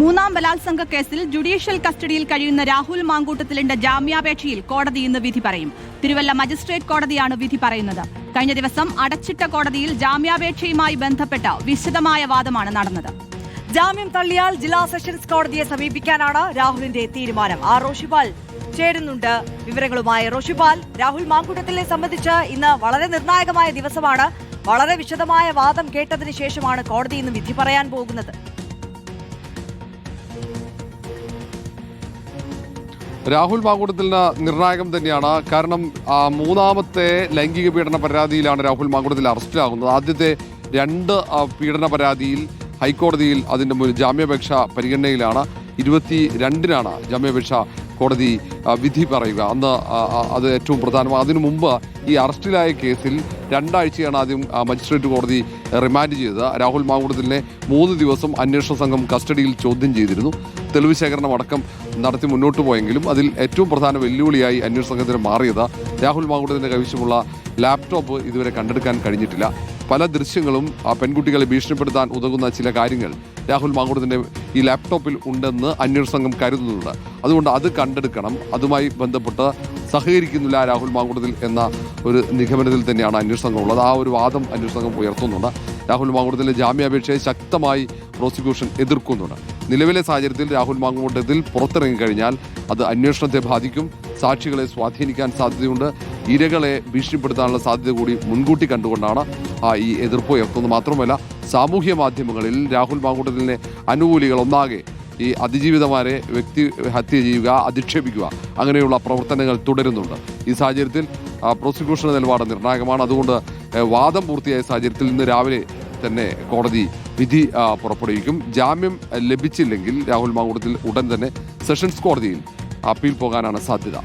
മൂന്നാം ബലാത്സംഗ കേസിൽ ജുഡീഷ്യൽ കസ്റ്റഡിയിൽ കഴിയുന്ന രാഹുൽ മാങ്കൂട്ടത്തിലിന്റെ ജാമ്യാപേക്ഷയിൽ കോടതി ഇന്ന് വിധി പറയും. തിരുവല്ല മജിസ്ട്രേറ്റ് കോടതിയാണ് വിധി പറയുന്നത്. കഴിഞ്ഞ ദിവസം അടച്ചിട്ട കോടതിയിൽ ജാമ്യാപേക്ഷയുമായി ബന്ധപ്പെട്ട വിശദമായ വാദമാണ് നടന്നത്. ജാമ്യം തള്ളിയാൽ ജില്ലാ സെഷൻസ് കോടതിയെ സമീപിക്കാനാണ് രാഹുലിന്റെ തീരുമാനം. ആ റോഷിപാൽ ചേരുന്നുണ്ട്. വിവരങ്ങളുമായി റോഷിപാൽ രാഹുൽ മാങ്കൂട്ടത്തിലെ സംബന്ധിച്ച് ഇന്ന് വളരെ നിർണായകമായ ദിവസമാണ്. വളരെ വിശദമായ വാദം കേട്ടതിന് ശേഷമാണ് കോടതി ഇന്ന് വിധി പറയാൻ പോകുന്നത്. രാഹുൽ മാങ്കൂട്ടത്തിന് നിർണായകം തന്നെയാണ്. കാരണം മൂന്നാമത്തെ ലൈംഗിക പീഡന പരാതിയിലാണ് രാഹുൽ മാങ്കൂട്ടത്തിൽ അറസ്റ്റിലാകുന്നത്. ആദ്യത്തെ രണ്ട് പീഡന പരാതിയിൽ ഹൈക്കോടതിയിൽ അതിന്റെ മുന്നിൽ ജാമ്യാപേക്ഷ പരിഗണനയിലാണ്. ഇരുപത്തി രണ്ടിനാണ് ജാമ്യാപേക്ഷ കോടതി വിധി പറയുക. അന്ന് അത് ഏറ്റവും പ്രധാനമാണ്. അതിനു മുമ്പ് ഈ അറസ്റ്റിലായ കേസിൽ രണ്ടാഴ്ചയാണ് ആദ്യം മജിസ്ട്രേറ്റ് കോടതി റിമാൻഡ് ചെയ്തത് രാഹുൽ മാങ്കൂട്ടത്തിനെ മൂന്ന് ദിവസം അന്വേഷണ സംഘം കസ്റ്റഡിയിൽ ചോദ്യം ചെയ്തിരുന്നു. തെളിവ് ശേഖരണം അടക്കം നടത്തി മുന്നോട്ട് പോയെങ്കിലും അതിൽ ഏറ്റവും പ്രധാന വെല്ലുവിളിയായി അന്വേഷണ സംഘത്തിന് മാറിയത് രാഹുൽ മാങ്കുടത്തിന്റെ കൈവശമുള്ള ലാപ്ടോപ്പ് ഇതുവരെ കണ്ടെടുക്കാൻ കഴിഞ്ഞിട്ടില്ല. പല ദൃശ്യങ്ങളും ആ പെൺകുട്ടികളെ ഭീഷണിപ്പെടുത്താൻ ഉതകുന്ന ചില കാര്യങ്ങൾ രാഹുൽ മാങ്കൂടത്തിന്റെ ഈ ലാപ്ടോപ്പിൽ ഉണ്ടെന്ന് അന്വേഷണ സംഘം കരുതുന്നുണ്ട്. അതുകൊണ്ട് അത് കണ്ടെടുക്കണം. അതുമായി ബന്ധപ്പെട്ട് സഹകരിക്കുന്നില്ല രാഹുൽ മാങ്കൂടത്തിൽ എന്ന ഒരു നിഗമനത്തിൽ തന്നെയാണ് അന്വേഷണ സംഘം ഉള്ളത്. ആ ഒരു വാദം അന്വേഷണ സംഘം ഉയർത്തുന്നുണ്ട്. രാഹുൽ മാങ്കൂടത്തിന്റെ ജാമ്യാപേക്ഷയെ ശക്തമായി പ്രോസിക്യൂഷൻ എതിർക്കുന്നുണ്ട്. നിലവിലെ സാഹചര്യത്തിൽ രാഹുൽ മാങ്കൂട്ടത്തിൽ പുറത്തിറങ്ങി കഴിഞ്ഞാൽ അത് അന്വേഷണത്തെ ബാധിക്കും. സാക്ഷികളെ സ്വാധീനിക്കാൻ സാധ്യതയുണ്ട്. ഇരകളെ ഭീഷണിപ്പെടുത്താനുള്ള സാധ്യത കൂടി മുൻകൂട്ടി കണ്ടുകൊണ്ടാണ് ഈ എതിർപ്പ് ഉയർത്തുന്നത്. മാത്രമല്ല സാമൂഹ്യ മാധ്യമങ്ങളിൽ രാഹുൽ മാങ്കൂട്ടത്തിലെ അനുകൂലികൾ ഒന്നാകെ ഈ അതിജീവിതമാരെ വ്യക്തി ഹത്യ ചെയ്യുക അധിക്ഷേപിക്കുക അങ്ങനെയുള്ള പ്രവർത്തനങ്ങൾ തുടരുന്നുണ്ട്. ഈ സാഹചര്യത്തിൽ പ്രോസിക്യൂഷൻ നിലപാട് നിർണായകമാണ്. അതുകൊണ്ട് വാദം പൂർത്തിയായ സാഹചര്യത്തിൽ ഇന്ന് രാവിലെ തന്നെ കോടതി വിധി പുറപ്പെടുവിക്കും. ജാമ്യം ലഭിച്ചില്ലെങ്കിൽ രാഹുൽ മാങ്കൂട്ടത്തിൽ ഉടൻ തന്നെ സെഷൻസ് കോടതിയിൽ അപ്പീൽ പോകാനാണ് സാധ്യത.